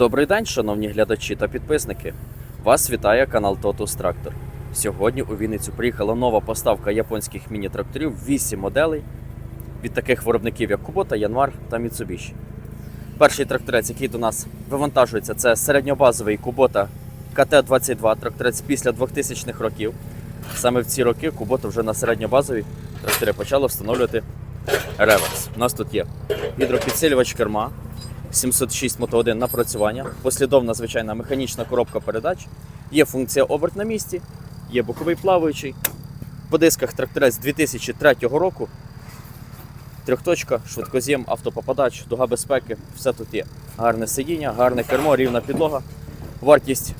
Добрий день, шановні глядачі та підписники. Вас вітає канал Totus Tractor. Сьогодні у Вінницю приїхала нова поставка японських міні-тракторів 8 моделей від таких виробників, як Kubota, Yanmar та Mitsubishi. Перший тракторець, який до нас вивантажується, це середньобазовий Kubota КТ-22, тракторець після 2000-х років. Саме в ці роки Kubota вже на середньобазові трактори почала встановлювати реверс. У нас тут є гідропідсилювач керма, 706 мотогодин напрацювання, послідовна звичайна механічна коробка передач, є функція оберт на місці, є боковий плаваючий. По дисках тракторець 2003 року. Трьохточка, швидкоз'єм, автопопадач, дуга безпеки, все тут є. Гарне сидіння, гарне кермо, рівна підлога. Вартість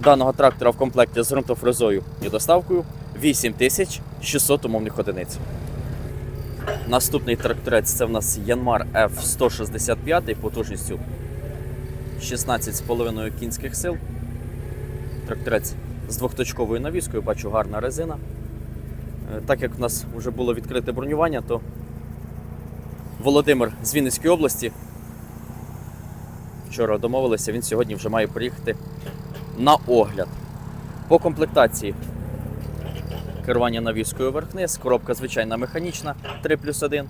даного трактора в комплекті з ґрунтофрезою і доставкою 8600 умовних одиниць. Наступний тракторець це в нас Yanmar F165 потужністю 16,5 кінських сил. Тракторець з двохточковою навіскою, бачу гарна резина. Е, Так як в нас вже було відкрите бронювання, то Володимир з Вінницької області вчора домовилися, він сьогодні вже має приїхати на огляд. По комплектації керування навіскою вверх-вниз, коробка звичайна механічна 3 плюс 1.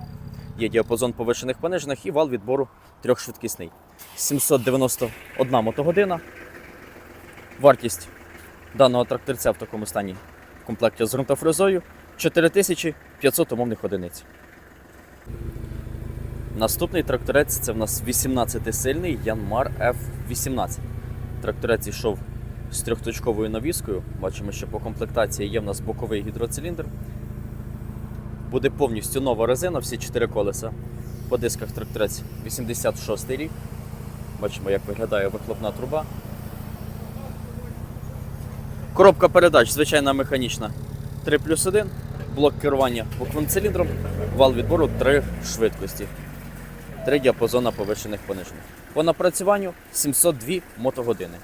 Є діапазон повишених понижених і вал відбору трьохшвидкісний. 791 мотогодина. Вартість даного тракторця в такому стані в комплекті з ґрунтофрезою 4500 умовних одиниць. Наступний тракторець це в нас 18-сильний Yanmar F18. Тракторець йшов з трьохточковою навіскою. Бачимо, що по комплектації є в нас боковий гідроциліндр. Буде повністю нова резина, всі 4 колеса. По дисках тракторець 86 рік. Бачимо, як виглядає вихлопна труба. Коробка передач, звичайна механічна 3 плюс 1. Блок керування боковим циліндром, вал відбору 3 швидкості. Три діапазона повишених понижених. По напрацюванню 702 мотогодини.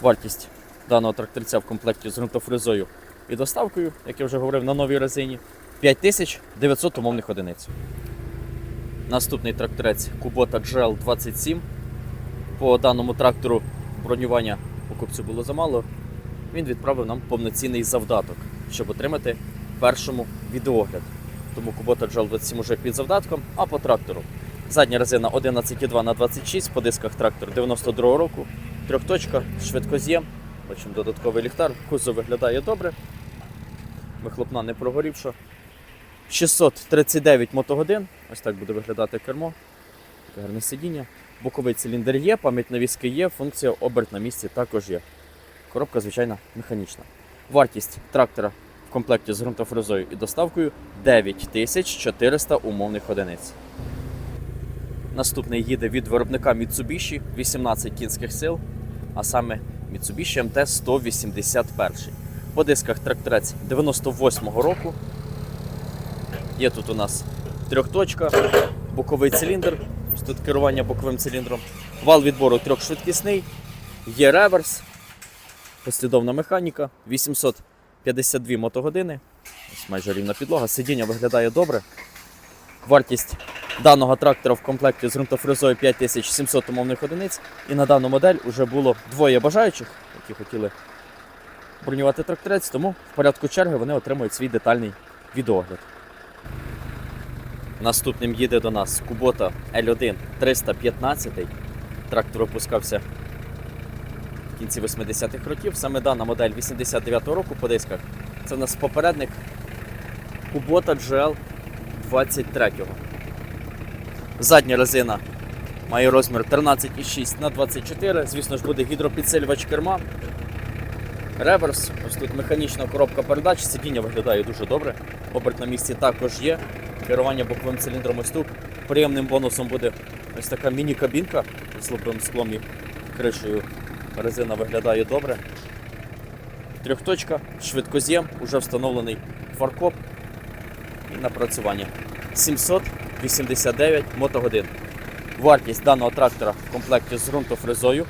Вартість даного тракторця в комплекті з ґрунтофрезою і доставкою, як я вже говорив, на новій резині 5900 умовних одиниць. Наступний тракторець Kubota GL27. По даному трактору бронювання покупцю було замало. Він відправив нам повноцінний завдаток, щоб отримати першому відеогляд. Тому Kubota GL27 вже під завдатком, а по трактору. Задня резина 11,2 на 26 по дисках трактор 92 року. Трьохточка, швидкоз'єм. Бачимо додатковий ліхтар. Кузов виглядає добре. Вихлопна не прогорівша. 639 мотогодин. Ось так буде виглядати кермо. Таке гарне сидіння. Боковий циліндр є, пам'ять на візки є, функція оберт на місці також є. Коробка, звичайно, механічна. Вартість трактора в комплекті з ґрунтофрезою і доставкою 9400 умовних одиниць. Наступний їде від виробника Mitsubishi 18 кінських сил, а саме Mitsubishi MT 181. По дисках тракторець 98-го року. Є тут у нас трьохточка, боковий циліндр, ось тут керування боковим циліндром, вал відбору трьохшвидкісний, є реверс, послідовна механіка, 852 мотогодини. Ось майже рівна підлога. Сидіння виглядає добре. Вартість даного трактора в комплекті з ґрунтофрезою 5700 умовних одиниць. І на дану модель вже було двоє бажаючих, які хотіли бронювати тракторець, тому в порядку черги вони отримують свій детальний відеогляд. Наступним їде до нас Kubota L1 315. Трактор випускався в кінці 80-х років. Саме дана модель 89-го року по дисках. Це у нас попередник Kubota GL 23 Задня резина має розмір 13,6 на 24 Звісно ж, буде гідропідсилювач керма. Реверс, ось тут механічна коробка передач, сидіння виглядає дуже добре. Оберт на місці також є. Керування боковим циліндром ось тут. Приємним бонусом буде ось така міні-кабінка з лобовим склом і кришею. Резина виглядає добре. Трьохточка, швидкоз'єм, уже встановлений фаркоп і напрацювання. 789 мотогодин. Вартість даного трактора в комплекті з ґрунтофрезою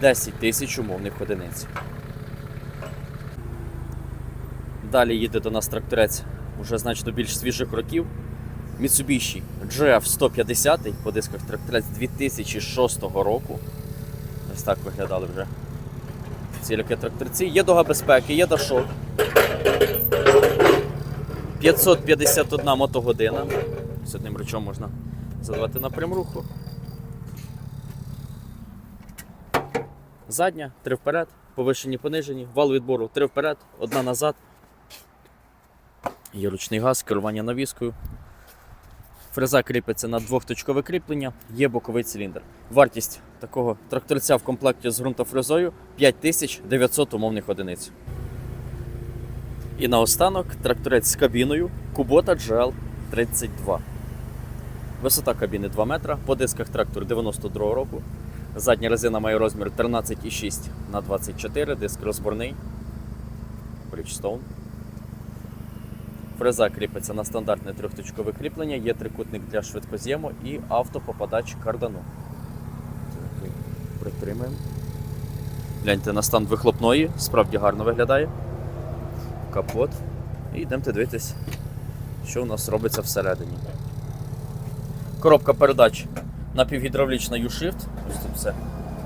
10 тисяч умовних одиниць. Далі їде до нас тракторець уже значно більш свіжих років. Mitsubishi GF 150 по дисках тракторець 2006 року. Ось так виглядали вже ціляки тракторці. Є дога безпеки, є дашок. 551 мотогодина. З одним речом можна задавати напрям руху. Задня, три вперед, повишені, понижені, вал відбору, три вперед, одна назад. Є ручний газ, керування навіскою. Фреза кріпиться на двохточкове кріплення, є боковий циліндр. Вартість такого тракторця в комплекті з ґрунтофрезою 5900 умовних одиниць. І наостанок тракторець з кабіною Kubota GL 32. Висота кабіни 2 метра, по дисках трактор 92 року. Задня резина має розмір 13,6 на 24, диск розборний. Bridgestone. Фреза кріпиться на стандартне трьохточкове кріплення, є трикутник для швидкоз'єму і автопопадач кардану. Притримуємо. Гляньте на стан вихлопної, справді гарно виглядає. Капот. І йдемте дивитись, що у нас робиться всередині. Коробка передач напівгідравлічна U-Shift. Ось тут все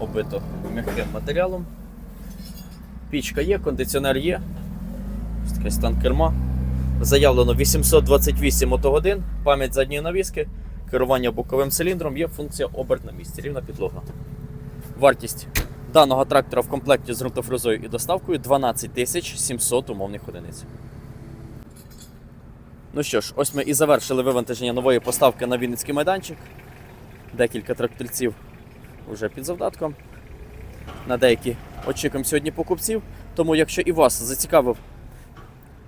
оббито м'яким матеріалом. Пічка є, кондиціонер є. Ось такий стан керма. Заявлено 828 мотогодин, пам'ять задньої навіски, керування боковим циліндром, є функція оберт на місці, рівна підлога. Вартість даного трактора в комплекті з ґрунтофрезою і доставкою 12 700 умовних одиниць. Ну що ж, ось ми і завершили вивантаження нової поставки на Вінницький майданчик. Декілька тракторців вже під завдатком. На деякі очікуємо сьогодні покупців. Тому, якщо і вас зацікавив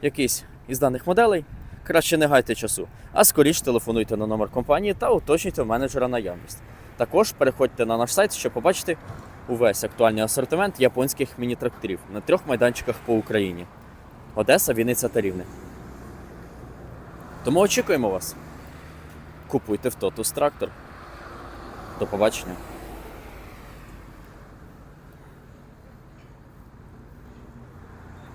якийсь із даних моделей, краще не гайте часу, а скоріш телефонуйте на номер компанії та уточнюйте в менеджера наявність. Також переходьте на наш сайт, щоб побачити увесь актуальний асортимент японських міні-тракторів на трьох майданчиках по Україні: Одеса, Вінниця та Рівне. Тому очікуємо вас. Купуйте в Totus трактор. До побачення.